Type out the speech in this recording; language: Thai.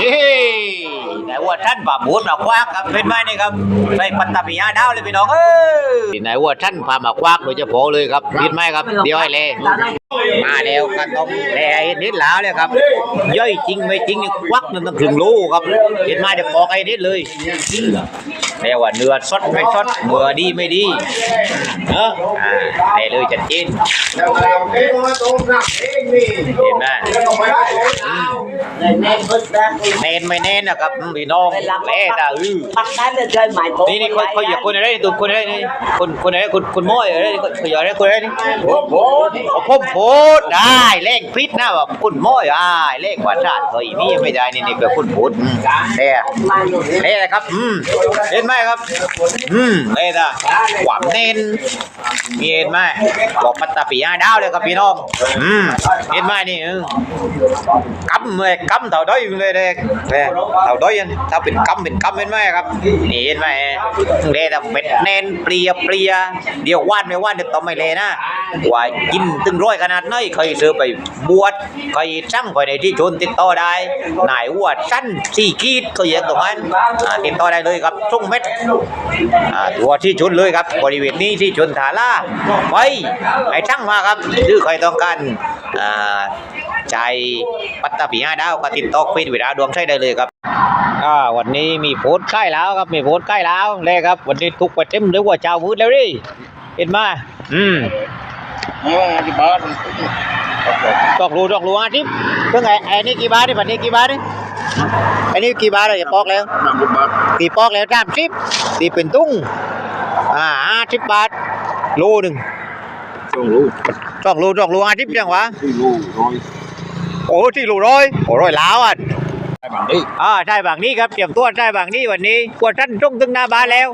นี่ไหนว่าท่านป่าบูดมาควักครับเป็นไหมนี่ครับใส่ปัตตานีดาวเลยพี่น้องเอ้ยไหนว่าท่านพามาควักโดยเฉพาะเลยครับเห็นไหมครับ เดี๋ยวให้เลย มาแล้วครับต้มแล่เห็นนิดแล้วเลยครับ ย่อยจริงไม่จริงนี่ควักมันต้องถึงรูครับ เห็นไหมเดี๋ยวปอกไอ้นิดเลยแต่ว่าเนื้อสดไม่สดเนื้อดีไม่ดีเนอะอ่าแล่เลยจัดเจนเห็นไหม แน่นพึ่งนะเน้นไม่เน้นนะครับพี่น้องแล่ตาอื้อปักนั้นเลยเคยหมายโทนี่นี่คนคนอย่าคนอะไรนี่ตัวคนอะไรนี่คนคนอะไรคนคนม้อยอะไรนี่คนอย่าอะไรคนอะไรนี่โอ้โหผมโพดได้เลขพิษนะแบบคนม้อยอ่าเลขกว่าชาติเฮ้ยนี่ไม่ได้นี่นี่แบบคนพูดอืมเล่เล่นะครับอืมเห็นไหมครับอืมเล่ตาหวานเน้นมีเห็นไหมบอกปัตตาปีอาดาวเลยครับพี่น้องอืมเห็นไหมนี่อืม กำเลยกำเท่าด้อยเลยเด็กเท่าด้อยอันถ้าเป็นกำเป็นกำเห็นไหมครับนี่เห็นไหมเล่แต่เป็นเน้นเปรียเปรียเดี๋ยวว่านไม่ว่านเดี๋ยวต่อไม่เลยนะว่ากินตึงร้อยขนาดไหนเคยซื้อไปบวชเคยสั่งไปในที่ชนติดต่อได้นายวัวสั้นสี่ขีดก็อย่างตรงนั้นติดต่อได้เลยครับทุ่งเม็ดตัวที่ชนเลยครับ บริเวณนี้ที่ชนฐาล่าไปไอ้ช่างมาครับหรือใครต้องการใจปัตตาปีห้าดาวก็ติดต่อเฟซเวลาดวงใช้ได้เลยครับอ่าวันนี้มีโพสต์ใกล้แล้วครับมีโพสต์ใกล้แล้วเลยครับ วันนี้ทุกไปเต็มเลยว่าเจ้ามืดแล้วดิเห็นมาอืม ไหมาอืมตอกรูตอกรูอาทิตย์เพิ่งไอ้ไอ้นี่กี่บาทนี่บัดนี้กี่บาทนี่ไอ้นี่กี่บาทเลยจะปอกแล้วตีปอกแล้วสามสิบตีเป็นตุ้งอ่าห้าสิบบาทโลหนึ่งสองโลสองโลสองโลห้าสิบจังวะโอ้ที่โลร้อยโอ้ร้อยแล้วอะอ่าใช่บางนี้ครับเตรียมตัวใช่บางนี้วันนี้กวดท่านตรงถึงหน้าบ้านแล้ว